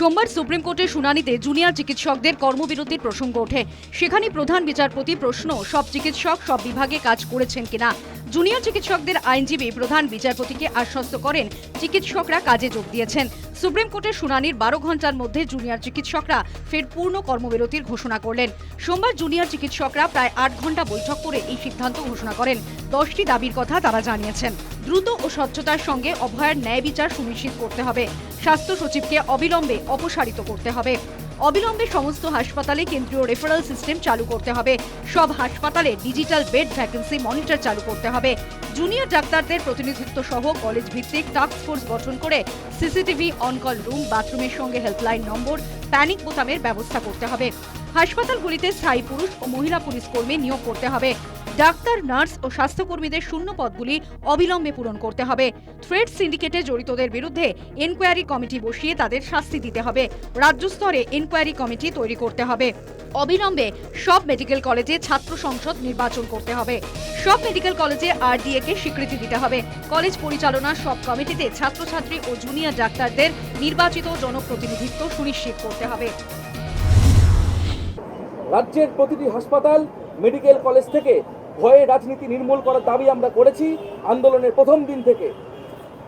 সোমবার সুপ্রিম কোর্টের শুনানিতে জুনিয়র চিকিৎসকদের কর্মবিরতির প্রসঙ্গ ওঠে। সেখানে প্রধান বিচারপতি প্রশ্ন, সব চিকিৎসক, সব বিভাগে কাজ করেছেন কিনা? জুনিয়র চিকিৎসকদের আইনজীবী প্রধান বিচারপতিকে আশ্বস্ত করেন, চিকিৎসকরা কাজে যোগ দিয়েছেন। সুপ্রিম কোর্টের শুনানির বারো ঘণ্টার মধ্যে জুনিয়র চিকিৎসকরা ফের পূর্ণ কর্মবিরতির ঘোষণা করলেন। সোমবার জুনিয়র চিকিৎসকরা প্রায় আট ঘণ্টা বৈঠক করে এই সিদ্ধান্ত ঘোষণা করেন। দশটি দাবির কথা তারা জানিয়েছেন। দ্রুত ও স্বচ্ছতার সঙ্গে অভয়ের ন্যায় বিচার সুনিশ্চিত করতে হবে। স্বাস্থ্য সচিবকে অবিলম্বে অপসারিত করতে হবে। অবিলম্বে সমস্ত হাসপাতালে কেন্দ্রীয় রেফারেল সিস্টেম চালু করতে হবে। সব হাসপাতালে ডিজিটাল বেড ভ্যাকেন্সি মনিটর চালু করতে হবে। জুনিয়র ডাক্তারদের প্রতিনিধিত্ব সহ কলেজ ভিত্তিক টাস্ক ফোর্স গঠন করে সিসিটিভি অনকল রুম বাথরুমের সঙ্গে হেল্পলাইন নম্বর প্যানিক বোতামের ব্যবস্থা করতে হবে। হাসপাতালগুলিতে স্থায়ী পুরুষ ও মহিলা পুলিশ কর্মী নিয়োগ করতে হবে। ডাক্তার, নার্স ও স্বাস্থ্যকর্মীদের শূন্য পদগুলি অবিলম্বে পূরণ করতে হবে। থ্রেড সিন্ডিকেটে জড়িতদের বিরুদ্ধে এনকোয়ারি কমিটি বসিয়ে তাদের শাস্তি দিতে হবে। রাজ্য স্তরে এনকোয়ারি কমিটি তৈরি করতে হবে। অবিলম্বে সব মেডিকেল কলেজে ছাত্র সংসদ নির্বাচন করতে হবে। সব মেডিকেল কলেজে আরডিএ কে স্বীকৃতি দিতে হবে। কলেজ পরিচালনার সব কমিটিতে ছাত্রছাত্রী ও জুনিয়র ডাক্তারদের নির্বাচিত জনপ্রতিনিধিত্ব সুনিশ্চিত করতে হবে। রাজ্যের প্রতিটি হাসপাতাল, মেডিকেল কলেজ থেকে ভয়ে রাজনীতি নির্মূল করার দাবি আমরা করেছি আন্দোলনের প্রথম দিন থেকে।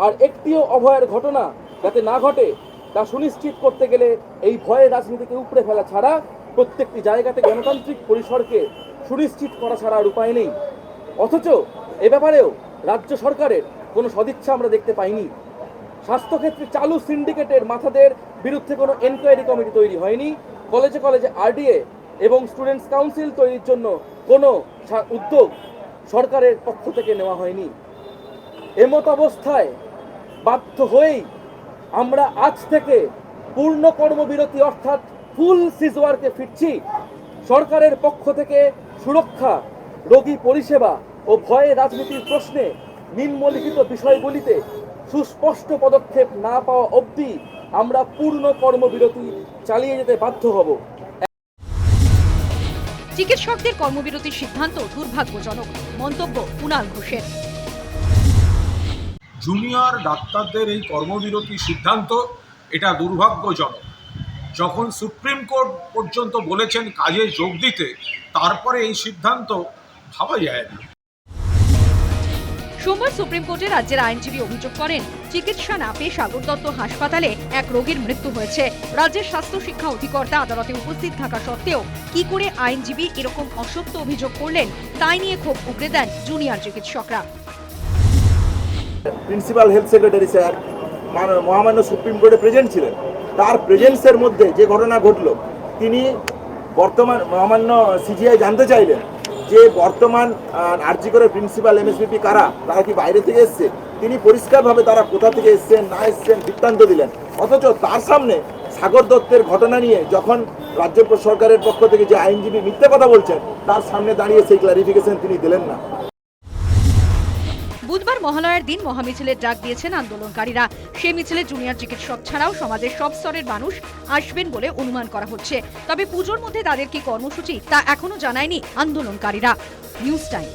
আর একটিও অভয়ের ঘটনা যাতে না ঘটে, তা সুনিশ্চিত করতে গেলে এই ভয়ে রাজনীতিকে উপড়ে ফেলা ছাড়া প্রত্যেকটি জায়গাতে গণতান্ত্রিক পরিসরকে সুনিশ্চিত করা ছাড়া আর উপায় নেই। অথচ এ ব্যাপারেও রাজ্য সরকারের কোনো সদিচ্ছা আমরা দেখতে পাইনি। স্বাস্থ্যক্ষেত্রে চালু সিন্ডিকেটের মাথাদের বিরুদ্ধে কোনো এনকোয়ারি কমিটি তৈরি হয়নি। কলেজে কলেজে আরডিএ এবং স্টুডেন্টস কাউন্সিল তৈরির জন্য কোনো উদ্যোগ সরকারের পক্ষ থেকে নেওয়া হয়নি। এমত অবস্থায় বাধ্য হয়েই আমরা আজ থেকে পূর্ণ কর্মবিরতি অর্থাৎ ফুল সিজওয়ার্কে ফিরছি। সরকারের পক্ষ থেকে সুরক্ষা, রোগী পরিষেবা ও ভয়ে রাজনীতির প্রশ্নে নিম্নলিখিত বিষয়গুলিতে সুস্পষ্ট পদক্ষেপ না পাওয়া অবধি আমরা পূর্ণ কর্মবিরতি চালিয়ে যেতে বাধ্য হব। চিকিৎসকদের কর্মবিরতির সিদ্ধান্ত দুর্ভাগ্যজনক। মন্তব্য কুণাল ঘোষের। জুনিয়র ডাক্তারদের এই কর্মবিরতি সিদ্ধান্ত, এটা দুর্ভাগ্যজনক। যখন সুপ্রিম কোর্ট পর্যন্ত বলেছেন কাজে যোগ দিতে, তারপরে এই সিদ্ধান্ত ভাবা যায় না সোমবার সুপ্রিম কোর্টে রাজ্যের আইনজীবী অভিযোগ করেন, চিকিৎসা না পেয়ে সাগর দত্ত হাসপাতালে এক রোগীর মৃত্যু হয়েছে। রাজ্যের স্বাস্থ্য শিক্ষা অধিকর্তা আদালতে উপস্থিত থাকা সত্ত্বেও কি করে আইনজীবী এরকম অসত্য অভিযোগ করলেন, তাই নিয়ে ক্ষোভ উগড়ে দেন জুনিয়র চিকিৎসকরা। প্রিন্সিপাল হেলথ সেক্রেটারি স্যার মহামান্য সুপ্রিম কোর্টে প্রেজেন্ট ছিলেন। তার প্রেজেন্সের মধ্যে যে ঘটনা ঘটলো, তিনি বর্তমান মহামান্য সিজিআই জানতে চাইলেন। যে বর্তমান আরজিগড়ের প্রিন্সিপাল এমএসবিপি কারা, তারা কি বাইরে থেকে এসছে? তিনি পরিষ্কারভাবে তারা কোথা থেকে এসছেন, না এসছেন, বৃত্তান্ত দিলেন। অথচ তার সামনে সাগর দত্তের ঘটনা নিয়ে যখন রাজ্য সরকারের পক্ষ থেকে যে আইনজীবী মিথ্যে কথা বলছেন, তার সামনে দাঁড়িয়ে সেই ক্লারিফিকেশন তিনি দিলেন না। মহালয়ার দিন মহামিছিলের ডাক দিয়েছেন আন্দোলনকারীরা। সে মিছিলে জুনিয়র চিকিৎসক ছাড়াও সমাজের সব স্তরের মানুষ আসবেন বলে অনুমান করা হচ্ছে। তবে পুজোর মধ্যে তাদের কি কর্মসূচি তা এখনও জানায়নি আন্দোলনকারীরা। News time.